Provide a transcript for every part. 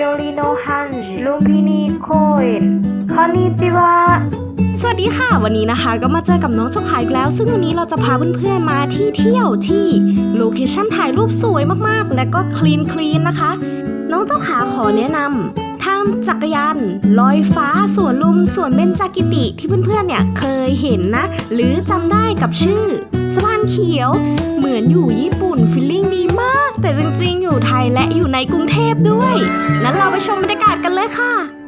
緑の判事ロビニ公園こんにちは สวัสดีค่ะ วันนี้นะคะ ก็มาเจอกับน้องเจ้าขาอีกแล้ว ซึ่งวันนี้เราจะพาเพื่อนๆมาที่เที่ยวที่โลเคชั่นถ่ายรูปสวยมากๆ และก็คลีนคลีนนะคะ น้องเจ้าขาขอแนะนำทางจักรยานลอยฟ้าสวนลุมสวนเบญจากิติที่เพื่อนๆเนี่ยเคยเห็นนะ หรือจำได้กับชื่อสะพานเขียว เหมือนอยู่ญี่ปุ่นฟิลลิ่งดีมาก ก แต่จริงๆ อยู่ไทยและอยู่ในกรุงเทพด้วย นั้นเราไปชมบรรยากาศกันเลยค่ะ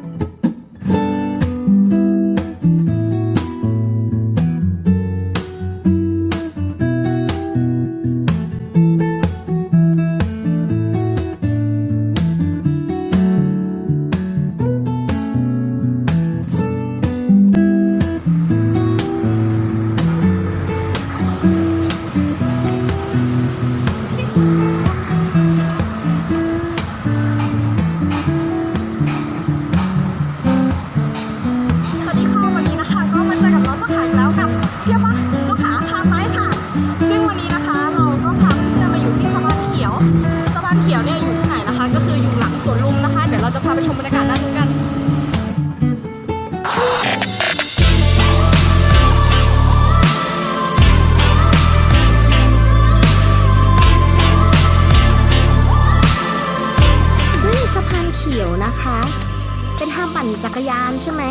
างปั่นจักรยานใช่ไหม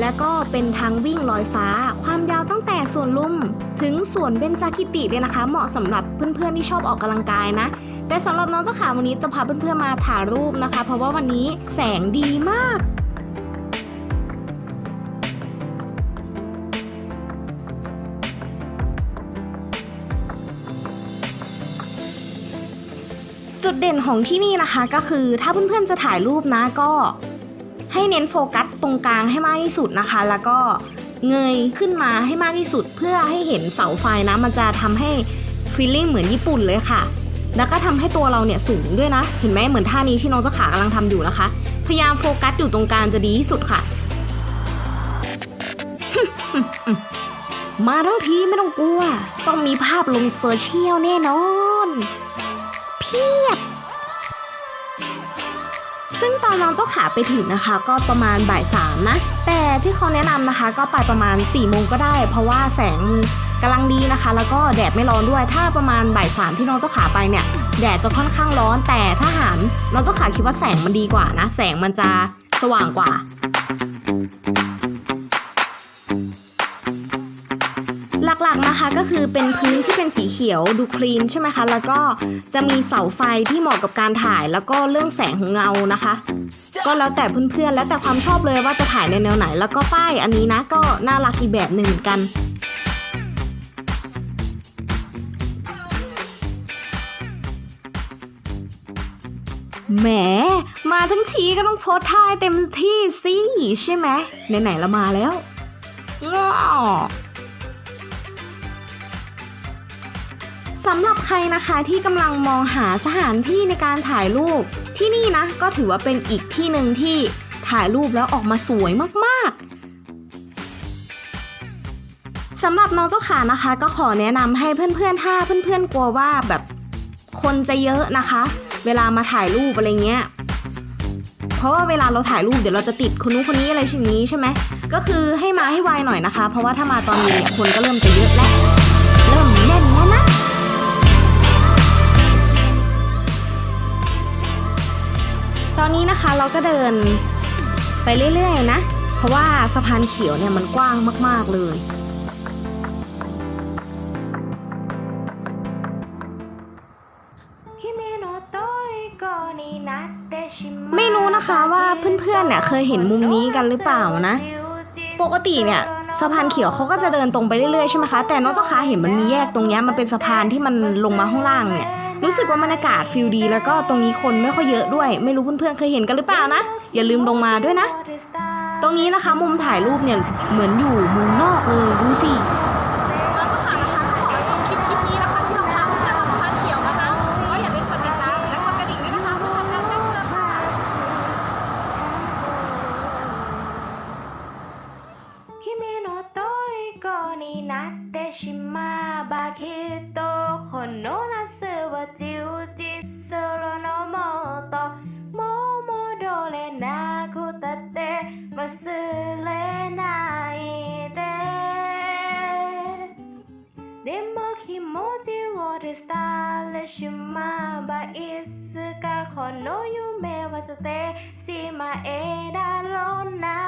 แล้วก็เป็นทางวิ่งลอยฟ้า ความยาวตั้งแต่สวนลุม ถึงสวนเบญจากิติเลยนะคะ เหมาะสำหรับเพื่อนๆที่ชอบออกกำลังกายนะ แต่สำหรับน้องเจ้าขาวันนี้จะพาเพื่อนๆมาถ่ายรูปนะคะ เพราะว่าวันนี้แสงดีมากจุดเด่นของที่นี่นะคะก็คือถ้าเพื่อนๆจะถ่ายรูปนะก็ ให้เน้นโฟกัสตรงกลางให้มากที่สุดนะคะ แล้วก็เงยขึ้นมาให้มากที่สุด เพื่อให้เห็นเสาไฟนะ มันจะทำให้ฟีลลิ่งเหมือนญี่ปุ่นเลยค่ะ แล้วก็ทำให้ตัวเราเนี่ยสูงด้วยนะ เห็นไหมเหมือนท่านี้ที่น้องเจ้าขากำลังทำอยู่นะคะ พยายามโฟกัสอยู่ตรงกลางจะดีที่สุดค่ะ มาทั้งทีไม่ต้องกลัว ต้องมีภาพลงโซเชียลแน่นอน เพียบ ซึ่งตอนน้องเจ้าขาไปถึงนะคะ ก็ประมาณบ่ายสามนะ แต่ที่เขาแนะนำนะคะก็ไปประมาณ4ี่โมงก็ได้ เพราะว่าแสงกำลังดีนะคะ แล้วก็แดดไม่ร้อนด้วย ถ้าประมาณบ่ายสามที่น้องเจ้าขาไปเนี่ยแดดจะค่อนข้างร้อน แต่ถ้าหารน้องเจ้าขาคิดว่าแสงมันดีกว่านะ แสงมันจะสว่างกว่า หลักๆนะคะก็คือเป็นพื้นที่เป็นสีเขียวดูคลีนใช่ไหมคะ แล้วก็จะมีเสาไฟที่เหมาะกับการถ่าย แล้วก็เรื่องแสงของเงานะคะ ก็แล้วแต่เพื่อนๆแล้วแต่ความชอบเลยว่าจะถ่ายในแนวไหน แล้วก็ป้ายอันนี้นะก็น่ารักอีกแบบหนึ่งกันแหม มาทั้งทีก็ต้องโพสท่ายเต็มที่สิ ใช่ไหมไหนๆเรามาแล้วง้อ สำหรับใครนะคะที่กำลังมองหาสถานที่ในการถ่ายรูป ที่นี่นะก็ถือว่าเป็นอีกที่หนึ่งที่ถ่ายรูปแล้วออกมาสวยมากๆสำหรับน้องเจ้าขานะคะ ก็ขอแนะนำให้เพื่อนๆถ้าเพื่อนๆกลัวว่าแบบคนจะเยอะนะคะ เวลามาถ่ายรูปอะไรเงี้ยเพราะว่าเวลาเราถ่ายรูปเดี๋ยวเราจะติดคนนู้นคนนี้อะไรชิ้นนี้ใช่ไหมก็คือให้มาให้ไวหน่อยนะคะ เพราะว่าถ้ามาตอนนี้คนก็เริ่มจะเยอะแล้วเริ่มแน่นแล้วนะะคะเราก็เดินไปเรื่อยๆนะ เพราะว่าสะพานเขียวเนี่ยมันกว้างมากๆเลยไม่รู้นะคะว่าเพื่อนๆเนี่ยเคยเห็นมุมนี้กันหรือเปล่านะ ปกติเนี่ยสะพานเขียวเขาก็จะเดินตรงไปเรื่อยๆใช่ไหมคะ แต่น้องเจ้าขาเห็นมันมีแยกตรงนี้มันเป็นสะพานที่มันลงมาข้างล่างเนี่ย รู้สึกว่าบรรยากาศฟิลดี แล้วก็ตรงนี้คนไม่ค่อยเยอะด้วย ไม่รู้เพื่อนๆเคยเห็นกันหรือเปล่านะ อย่าลืมลงมาด้วยนะ ตรงนี้นะคะมุมถ่ายรูปเนี่ยเหมือนอยู่เมืองนอกเลยดูสิ でも気を伝えしまえばいつかこの夢は捨てしまえだろうな。